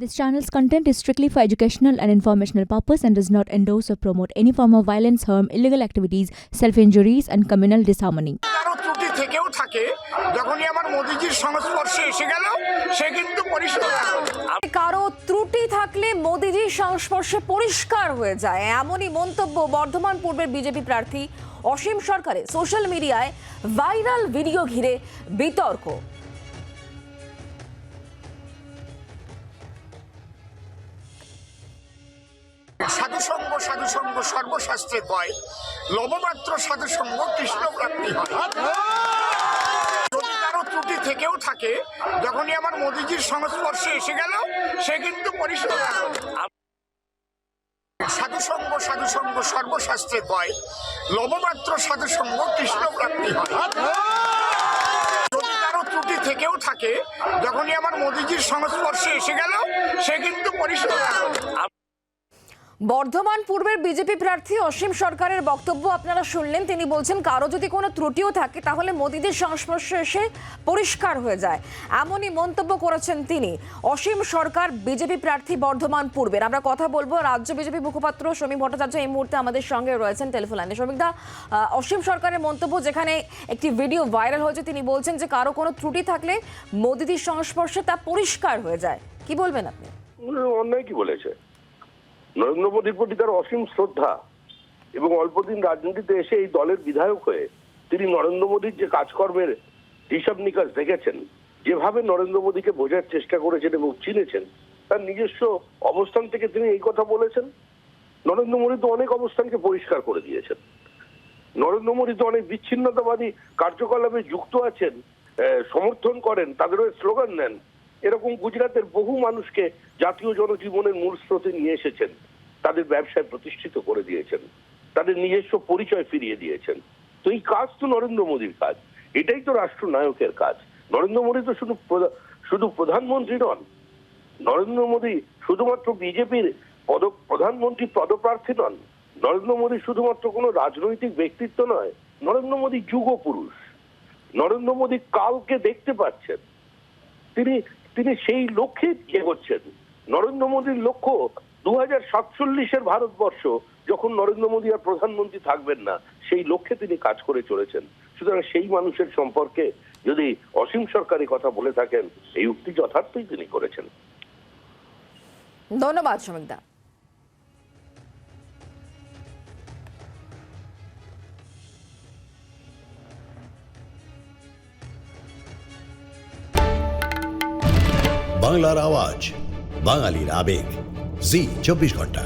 This channel's content is strictly for educational and informational purpose and does not endorse or promote any form of violence, harm, illegal activities, self-injuries and communal disharmony. কারও ত্রুটি থেকেও থাকে যখনই আমার মোদিজির সংস্পর্শে এসে গেল সে কিন্তু পরিষ্কার কারও ত্রুটি থাকলে মোদিজির সংস্পর্শে পরিষ্কার হয়ে যায় এমনই মন্তব্য বর্ধমান পূর্বের বিজেপি প্রার্থী অসীম সরকারের সোশ্যাল মিডিয়ায় ভাইরাল ভিডিও ঘিরে বিতর্ক সাধুসঙ্গ সাধুসঙ্গ সর্বশাস্ত্রে কয়, লবমাত্র সাধুসঙ্গ কৃষ্ণ প্রাপ্তি হয়। যদি কারও ত্রুটি থেকেও থাকে, যখনই আমার মোদিজির সংস্পর্শে এসে গেল, সে কিন্তু পরিষ্কার সাধুসঙ্গ সাধুসঙ্গ সর্বশাস্ত্রে কয়, লবমাত্র সাধুসঙ্গ কৃষ্ণ প্রাপ্তি হয়। যদি কারও ত্রুটি থেকেও থাকে, যখনই আমার মোদিজির সংস্পর্শে এসে গেল, সে কিন্তু পরিষ্কার বর্ধমান পূর্বের বিজেপি প্রার্থী অসীম সরকারের বক্তব্য আপনারা শুনলেন। তিনি বলছেন কারও যদি কোনো ত্রুটিও থাকে তাহলে মোদীদের সংস্পর্শে এসে পরিষ্কার হয়ে যায়। এমনই মন্তব্য করেছেন তিনি। অসীম সরকার বিজেপি প্রার্থী বর্ধমান পূর্বের। আমরা কথা বলব রাজ্য বিজেপি মুখপাত্র সমীপ ভট্টাচার্য এই মুহূর্তে আমাদের সঙ্গে রয়েছেন টেলিফোন লাইনে। আহ, অসীম সরকারের মন্তব্য যেখানে একটি ভিডিও ভাইরাল হয়েছে তিনি বলছেন যে কারও কোনো ত্রুটি থাকলে মোদীদের সংস্পর্শে তা পরিষ্কার হয়ে যায়। কি বলবেন আপনি? অন্যায় কি বলেছে? নরেন্দ্র মোদীর প্রতি তার অসীম শ্রদ্ধা এবং অল্পদিন রাজনীতিতে এসে এই দলের বিধায়ক হয়ে তিনি নরেন্দ্র মোদীর যে কাজকর্মের হিসাব নিকাশ দেখেছেন, যেভাবে নরেন্দ্র মোদীকে বোঝার চেষ্টা করেছেন এবং চিনেছেন, তার নিজস্ব অবস্থান থেকে তিনি এই কথা বলেছেন। নরেন্দ্র মোদী তো অনেক অবস্থানকে পরিষ্কার করে দিয়েছেন। নরেন্দ্র মোদী তো অনেক বিচ্ছিন্নতাবাদী কার্যকলাপে যুক্ত আছেন সমর্থন করেন, তাদেরও স্লোগান নেন এরকম গুজরাটের বহু মানুষকে জাতীয় জনজীবনের মূল স্রোতে নিয়ে এসেছেন। তাদের ব্যবসায় প্রতিষ্ঠিত করে দিয়েছেন। তাদের নিজস্ব পরিচয় ফিরিয়ে দিয়েছেন। তো এই কাজ তো নরেন্দ্র মোদীর কাজ। এটাই তো রাষ্ট্রনায়কের কাজ। নরেন্দ্র মোদী তো শুধু শুধু প্রধানমন্ত্রী নন। নরেন্দ্র মোদী শুধুমাত্র বিজেপির পদ, প্রধানমন্ত্রী পদপ্রার্থী নন। নরেন্দ্র মোদী শুধুমাত্র কোনো রাজনৈতিক ব্যক্তিত্ব নয়। নরেন্দ্র মোদী যুগ পুরুষ। নরেন্দ্র মোদী কালকে দেখতে পাচ্ছেন। তিনি তিনি সেই লক্ষ্যে এগোচ্ছেন। নরেন্দ্র মোদীর লক্ষ্য দু হাজার সাতচল্লিশের ভারতবর্ষ যখন নরেন্দ্র মোদী আর প্রধানমন্ত্রী থাকবেন না সেই লক্ষ্যে তিনি কাজ করে চলেছেন। সুতরাং সেই মানুষের সম্পর্কে যদি অসীম সরকারি কথা বলে থাকেন এই উক্তি যথার্থই তিনি করেছেন। ধন্যবাদ সমীকদা বাংলার আওয়াজ বাঙালির আবেগ। জি চব্বিশ ঘণ্টা।